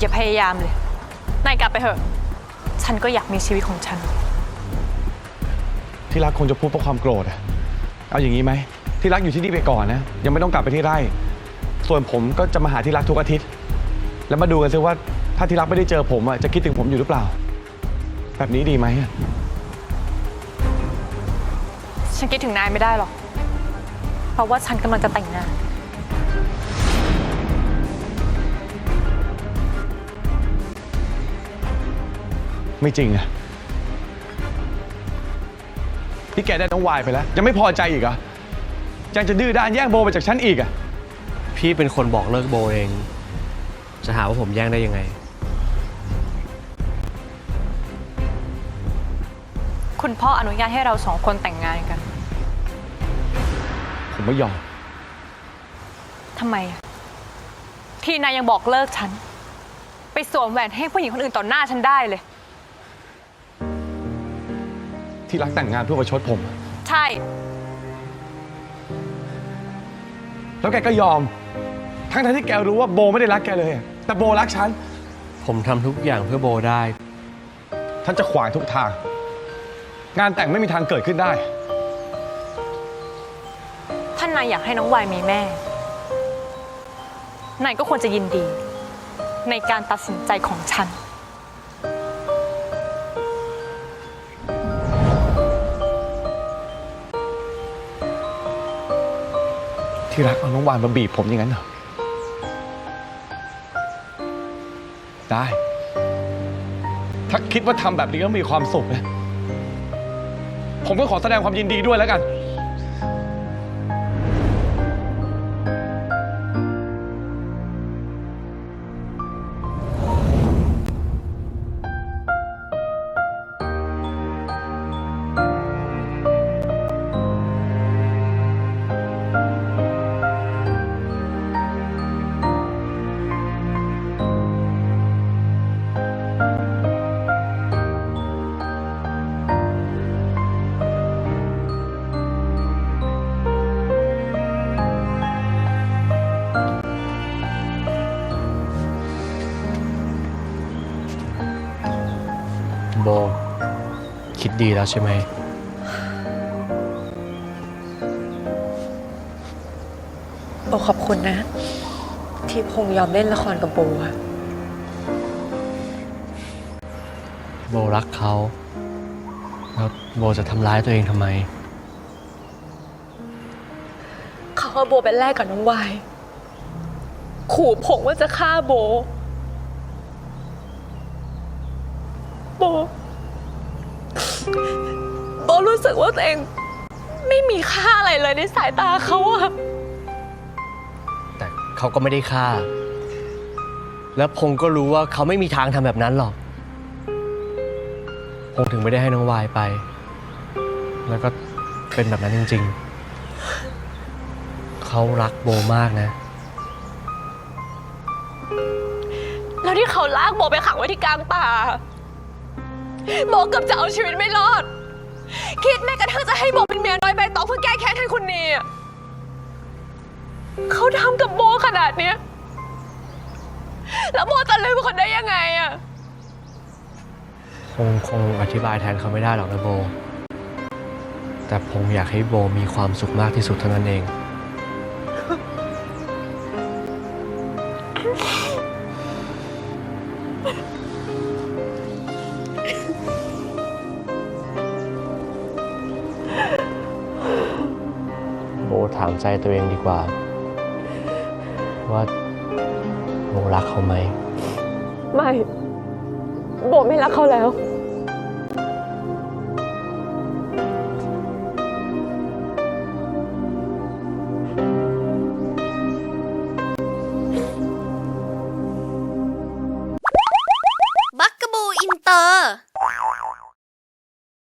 อย่าพยายามเลย นายกลับไปเถอะ ฉันก็อยากมีชีวิตของฉัน ที่รักคงจะพูดเพราะความโกรธอะเอาอย่างนี้ไหม ที่รักอยู่ที่นี่ไปก่อนนะ ยังไม่ต้องกลับไปที่ไร่ ส่วนผมก็จะมาหาที่รักทุกอาทิตย์ แล้วมาดูกันซิว่าถ้าที่รักไม่ได้เจอผมอะจะคิดถึงผมอยู่หรือเปล่า แบบนี้ดีไหมอะฉันคิดถึงนายไม่ได้หรอก เพราะว่าฉันกำลังจะแต่งงาน ไม่จริงอะพี่แกได้น้องวายไปแล้ว ยังไม่พอใจอีกเหรอะยังจะดื้อด้านแย่งโบไปจากฉันอีกอะพี่เป็นคนบอกเลิกโบเอง จะหาว่าผมแย่งได้ยังไง คุณพ่ออนุญาตให้เราสองคนแต่งงานกันผมไม่ยอม ทำไมอะที่นายยังบอกเลิกฉัน ไปสวมแหวนให้ผู้หญิงคนอื่นต่อหน้าฉันได้เลย ที่รักแต่งงานเพื่อประชดผม ใช่ แล้วแกก็ยอม ทั้งๆที่แกรู้ว่าโบไม่ได้รักแกเลยอะแต่โบรักฉัน ผมทำทุกอย่างเพื่อโบได้ฉันจะขวางทุกทาง งานแต่งไม่มีทางเกิดขึ้นได้ ท่านนายอยากให้น้องวายมีแม่ นายก็ควรจะยินดี ในการตัดสินใจของฉัน ที่รักเอาน้องวานมาบีบผมอย่างนั้นเหรอ ได้ ถ้าคิดว่าทำแบบนี้แล้วมีความสุขนะ ผมก็ขอแสดงความยินดีด้วยแล้วกัน คิดดีแล้วใช่ไหม โบขอบคุณนะ ที่พงษ์ยอมเล่นละครกับโบอะโบรักเขา แล้วโบจะทำร้ายตัวเองทำไม เขาเอาโบเป็นแลกกับน้องวาย ขู่พงษ์ว่าจะฆ่าโบ โบ โบรู้สึกว่าตัวเองไม่มีค่าอะไรเลยในสายตาเขาอะแต่เขาก็ไม่ได้ฆ่า แล้วพงษ์ก็รู้ว่าเขาไม่มีทางทำแบบนั้นหรอก พงษ์ถึงไม่ได้ให้น้องวายไป แล้วก็เป็นแบบนั้นจริง ๆ เขารักโบมากนะ แล้วที่เขาลากโบไปขังไว้ที่กลางป่า โบเกือบจะเอาชีวิตไม่รอด คิดแม้กระทั่งจะให้โบเป็นเมียน้อยใบตองเพื่อแก้แค้นแทนคนนี้อะเขาทำกับโบขนาดเนี้ยแล้วโบจะลืมคนได้ยังไงอะคงคงอธิบายแทนเขาไม่ได้หรอกนะโบ แต่พงษ์อยากให้โบมีความสุขมากที่สุดเท่านั้นเอง โบถามใจตัวเองดีกว่า ว่าโบรักเขาไหม ไม่ โบไม่รักเขาแล้ว